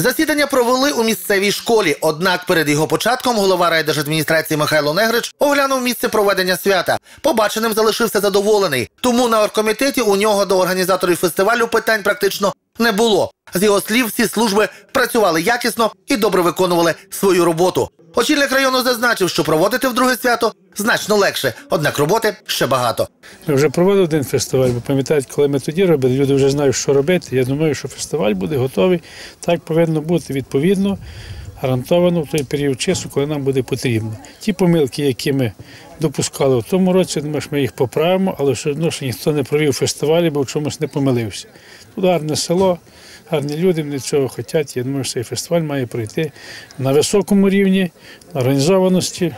Засідання провели у місцевій школі. Однак перед його початком голова райдержадміністрації Михайло Негрич оглянув місце проведення свята. Побаченим залишився задоволений. Тому на оргкомітеті у нього до організаторів фестивалю питань практично не було. З його слів, всі служби працювали якісно і добре виконували свою роботу. Очільник району зазначив, що проводити вдруге свято значно легше, однак роботи ще багато. Ми вже проводили один фестиваль. Ви пам'ятаєте, коли ми тоді робили, люди вже знають, що робити. Я думаю, що фестиваль буде готовий. Так повинно бути відповідно, гарантовано в той період часу, коли нам буде потрібно. Ті помилки, які ми допускали в тому році, думаю, що ми їх поправимо, але все одно, що ніхто не провів фестивалі, бо в чомусь не помилився. Тут гарне село, гарні люди, вони цього хочуть. Я думаю, що цей фестиваль має пройти на високому рівні, організованості.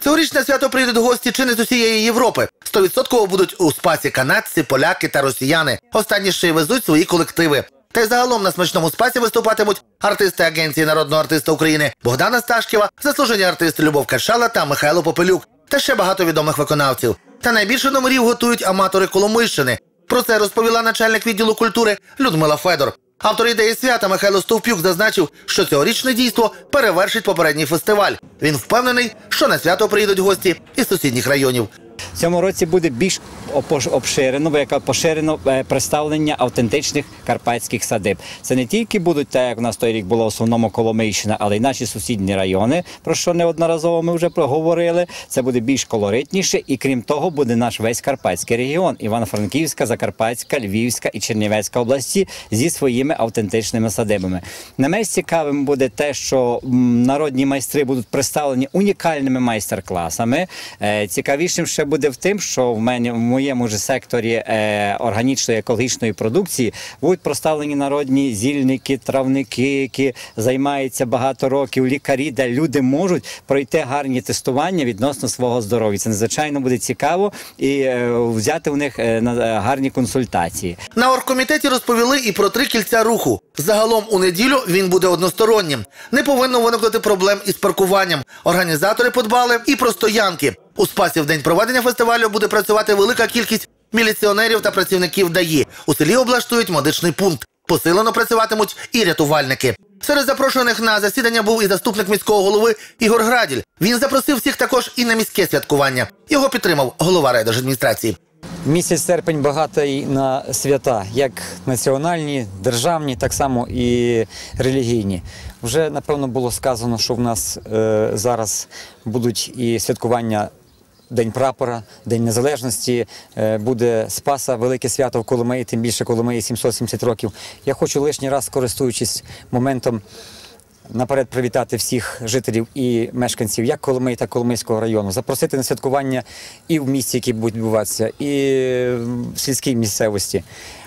Цьогорічне свято прийдуть гості чи не з усієї Європи. Стовідсотково будуть у спасі канадці, поляки та росіяни. Останні ще й везуть свої колективи. Та й загалом на смачному спасі виступатимуть артисти Агенції народного артиста України Богдана Сташкєва, заслужені артисти Любов Кашала та Михайло Попелюк, та ще багато відомих виконавців. Та найбільше номерів готують аматори Коломийщини. Про це розповіла начальник відділу культури Людмила Федор. Автор ідеї свята Михайло Стовпюк зазначив, що цьогорічне дійство перевершить попередній фестиваль. Він впевнений, що на свято приїдуть гості із сусідніх районів. В цьому році буде більш обширено, бо поширено е, представлення автентичних карпатських садиб. Це не тільки будуть так, як у нас той рік було в основному Коломийщина, але й наші сусідні райони, про що неодноразово ми вже проговорили. Це буде більш колоритніше, і крім того, буде наш весь карпатський регіон: Івано-Франківська, Закарпатська, Львівська і Чернівецька області зі своїми автентичними садибами. Не менш цікавим буде те, що народні майстри будуть представлені унікальними майстер-класами. Е, Цікавішим ще буде в тим, що в мене в моєму ж секторі е, органічної екологічної продукції будуть представлені народні зільники, травники, які займаються багато років, лікарі, де люди можуть пройти гарні тестування відносно свого здоров'я. Це надзвичайно буде цікаво і е, взяти у них е, на- е, гарні консультації. На оргкомітеті розповіли і про три кільця руху. Загалом у неділю він буде одностороннім. Не повинно виникнути проблем із паркуванням. Організатори подбали і про стоянки. У спасі в день проведення фестивалю буде працювати велика кількість міліціонерів та працівників ДАІ. У селі облаштують медичний пункт. Посилено працюватимуть і рятувальники. Серед запрошених на засідання був і заступник міського голови Ігор Граділь. Він запросив всіх також і на міське святкування. Його підтримав голова райдержадміністрації. Місяць серпень багатий на свята, як національні, державні, так само і релігійні. Вже напевно було сказано, що в нас е, зараз будуть і святкування. День прапора, День Незалежності, е, буде Спаса, велике свято в Коломиї, тим більше Коломиї 770 років. Я хочу лишній раз, користуючись моментом, наперед привітати всіх жителів і мешканців як Коломиї, так і Коломийського району, запросити на святкування і в місті, які будуть відбуватися, і в сільській місцевості.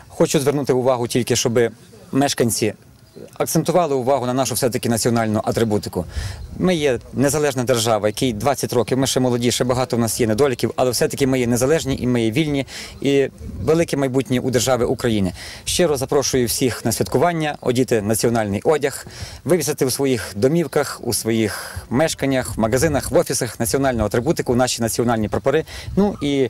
Хочу звернути увагу тільки, щоб мешканці акцентували увагу на нашу все-таки національну атрибутику. Ми є незалежна держава, якій 20 років, ми ще молоді, ще багато в нас є недоліків, але все-таки ми є незалежні і ми є вільні, і велике майбутнє у держави України. Щиро запрошую всіх на святкування, одіти національний одяг, вивісити у своїх домівках, у своїх мешканнях, в магазинах, в офісах національну атрибутику, наші національні прапори. Ну і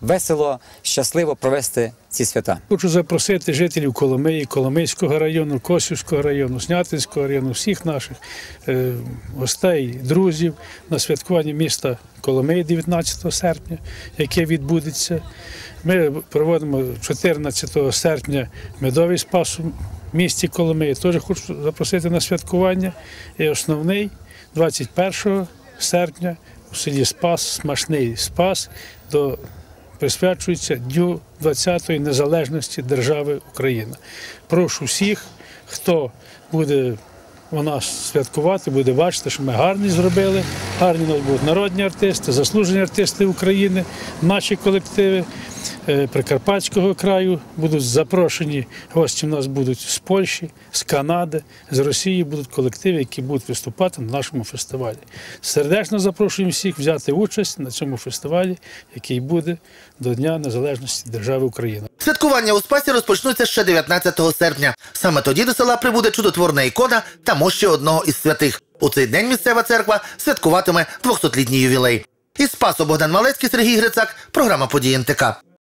весело, щасливо провести ці свята. Хочу запросити жителів Коломиї, Коломийського району, Косівського району, Снятинського району, всіх наших е, гостей, друзів на святкування міста Коломиї 19 серпня, яке відбудеться. Ми проводимо 14 серпня медовий спас у місті Коломиї. Теж хочу запросити на святкування. І основний 21 серпня у селі Спас, смачний спас до присвячується Дню 20-ї незалежності держави Україна. Прошу всіх, хто буде у нас святкувати, буде бачити, що ми гарні зробили. Гарні у нас будуть народні артисти, заслужені артисти України, наші колективи е, Прикарпатського краю будуть запрошені. Гості в нас будуть з Польщі, з Канади, з Росії будуть колективи, які будуть виступати на нашому фестивалі. Сердечно запрошуємо всіх взяти участь на цьому фестивалі, який буде до Дня Незалежності держави Україна. Святкування у Спасі розпочнуться ще 19 серпня. Саме тоді до села прибуде чудотворна ікона та мощі одного із святих. У цей день місцева церква святкуватиме 200-літній ювілей. Із Спасу Богдан Малецький, Сергій Грицак, програма «Події НТК».